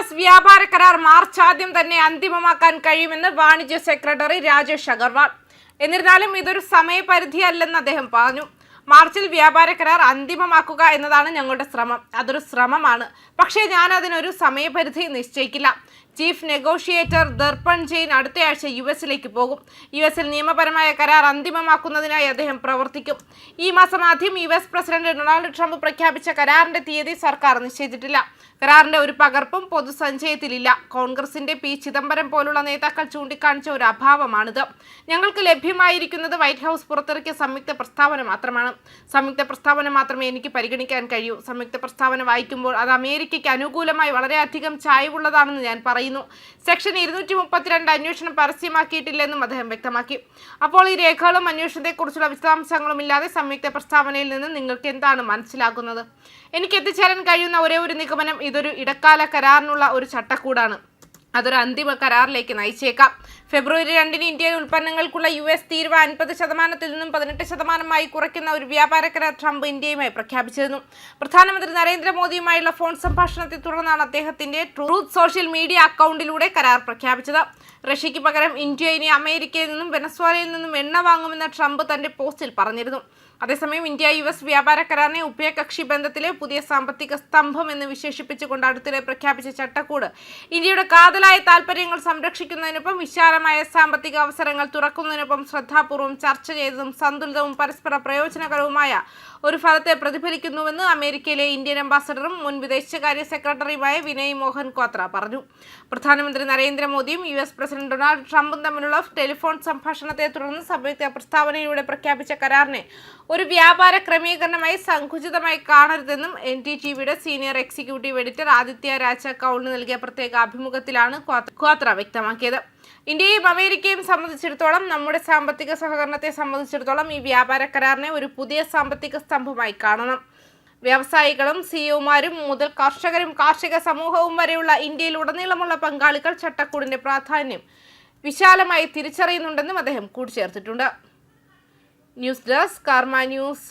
S വ്യാപാര കരാർ March ആദ്യം തന്നെ അന്തിമമാക്കാൻ കഴിയുമെന്ന് വാണിജ്യ സെക്രട്ടറി രാജേഷ് അഗർവാൾ. എന്നിരുന്നാലും ഇതൊരു സമയപരിധിയല്ലെന്ന് അദ്ദേഹം പറഞ്ഞു. മാർച്ചിൽ വ്യാപാര കരാർ അന്തിമമാക്കുക എന്നതാണ് ഞങ്ങളുടെ ശ്രമം. അതൊരു ശ്രമമാണ്. പക്ഷേ ഞാൻ അതിനൊരു സമയപരിധി നിശ്ചയിക്കില്ല. ചീഫ് നെഗോഷിയേറ്റർ ദർപ്പൺ ജെയിൻ അടുത്തയാഴ്ച യു എസിലേക്ക് പോകും. യു എസിൽ നിയമപരമായ കരാർ അന്തിമമാക്കുന്നതിനായി അദ്ദേഹം പ്രവർത്തിക്കും. ഈ മാസം ആദ്യം U S president Donald Trump പ്രഖ്യാപിച്ച കരാറിന്റെ തീയതി സർക്കാർ നിശ്ചയിച്ചിട്ടില്ല കരാറിന്റെ ഒരു പകർപ്പും പൊതുസഞ്ചയത്തിലില്ല. കോൺഗ്രസിന്റെ പി ചിദംബരം പോലുള്ള നേതാക്കൾ ചൂണ്ടിക്കാണിച്ച ഒരു അഭാവമാണിത്. ഞങ്ങൾക്ക് ലഭ്യമായിരിക്കുന്നത് വൈറ്റ് ഹൗസ് പുറത്തിറക്കിയ സംയുക്ത പ്രസ്താവന മാത്രമാണ്. സംയുക്ത പ്രസ്താവന മാത്രമേ എനിക്ക് പരിഗണിക്കാൻ കഴിയൂ. സംയുക്ത പ്രസ്താവന വായിക്കുമ്പോൾ അത് അമേരിക്കയ്ക്ക് അനുകൂലമായി വളരെയധികം ചായവുള്ളതാണെന്ന് ഞാൻ പറയുന്നു. സെക്ഷൻ ഇരുന്നൂറ്റി മുപ്പത്തിരണ്ട് അന്വേഷണം പരസ്യമാക്കിയിട്ടില്ലെന്നും അദ്ദേഹം വ്യക്തമാക്കി. അപ്പോൾ ഈ രേഖകളും അന്വേഷണത്തെക്കുറിച്ചുള്ള വിശദാംശങ്ങളും ഇല്ലാതെ സംയുക്ത പ്രസ്താവനയിൽ നിന്ന് നിങ്ങൾക്ക് എന്താണ് മനസ്സിലാക്കുന്നത് എനിക്ക് എത്തിച്ചേരാൻ കഴിയുന്ന ഒരേ ഒരു നിഗമനം ഇതൊരു ഇടക്കാല കരാറിനുള്ള ഒരു ചട്ടക്കൂടാണ്. അതൊരു അന്തിമ കരാറിലേക്ക് നയിച്ചേക്കാം. ഫെബ്രുവരി രണ്ടിന് ഇന്ത്യൻ ഉൽപ്പന്നങ്ങൾക്കുള്ള യു എസ് തീരുവ അൻപത് ശതമാനത്തിൽ നിന്നും പതിനെട്ട് ശതമാനമായി കുറയ്ക്കുന്ന ഒരു വ്യാപാര കരാർ ട്രംപ് ഇന്ത്യയുമായി പ്രഖ്യാപിച്ചിരുന്നു. പ്രധാനമന്ത്രി നരേന്ദ്രമോദിയുമായുള്ള ഫോൺ സംഭാഷണത്തെ തുടർന്നാണ് അദ്ദേഹത്തിന്റെ ട്രൂത്ത് സോഷ്യൽ മീഡിയ അക്കൗണ്ടിലൂടെ കരാർ പ്രഖ്യാപിച്ചത്. റഷ്യയ്ക്ക് പകരം ഇന്ത്യ ഇനി അമേരിക്കയിൽ നിന്നും വെനസ്വാലയിൽ നിന്നും എണ്ണ വാങ്ങുമെന്ന് ട്രംപ് തന്റെ പോസ്റ്റിൽ പറഞ്ഞിരുന്നു. അതേസമയം ഇന്ത്യ യു എസ് വ്യാപാര കരാറിനെ ഉഭയകക്ഷി ബന്ധത്തിലെ പുതിയ സാമ്പത്തിക സ്തംഭം എന്ന് വിശേഷിപ്പിച്ചുകൊണ്ട് അടുത്തിടെ പ്രഖ്യാപിച്ച ചട്ടക്കൂട് ഇന്ത്യയുടെ കാതലായ താൽപ്പര്യങ്ങൾ സംരക്ഷിക്കുന്നതിനൊപ്പം വിശാലമായ സാമ്പത്തിക അവസരങ്ങൾ തുറക്കുന്നതിനൊപ്പം ശ്രദ്ധാപൂർവം ചർച്ച ചെയ്തതും സന്തുലിതവും പരസ്പര പ്രയോജനകരവുമായ ഒരു ഫലത്തെ പ്രതിഫലിക്കുന്നുവെന്ന് അമേരിക്കയിലെ ഇന്ത്യൻ അംബാസഡറും മുൻ വിദേശകാര്യ സെക്രട്ടറിയുമായ വിനയ് മോഹൻ ക്വാത്ര പറഞ്ഞു. പ്രധാനമന്ത്രി നരേന്ദ്രമോദിയും യു എസ് പ്രസിഡന്റ് ഡൊണാൾഡ് ട്രംപും തമ്മിലുള്ള ടെലിഫോൺ സംഭാഷണത്തെ തുടർന്ന് സംയുക്ത പ്രസ്താവനയിലൂടെ പ്രഖ്യാപിച്ച കരാറിനെ ഒരു വ്യാപാര ക്രമീകരണമായി സങ്കുചിതമായി കാണരുതെന്നും എൻ ടി ടി വിയുടെ senior executive editor Aditya Raja കൗളിന് നൽകിയ പ്രത്യേക അഭിമുഖത്തിലാണ് ക്വാത്ര വ്യക്തമാക്കിയത്. ഇന്ത്യയും അമേരിക്കയും സംബന്ധിച്ചിടത്തോളം നമ്മുടെ സാമ്പത്തിക സഹകരണത്തെ സംബന്ധിച്ചിടത്തോളം ഈ വ്യാപാര കരാറിനെ ഒരു പുതിയ സാമ്പത്തിക സ്തംഭമായി കാണണം. വ്യവസായികളും സിഇഒമാരും മുതൽ കർഷകരും കാർഷിക സമൂഹവും വരെയുള്ള ഇന്ത്യയിൽ ഉടനീളമുള്ള പങ്കാളികൾ ചട്ടക്കൂടിന്റെ പ്രാധാന്യം വിശാലമായി തിരിച്ചറിയുന്നുണ്ടെന്നും അദ്ദേഹം കൂട്ടിച്ചേർത്തിട്ടുണ്ട്. News desk Karma news.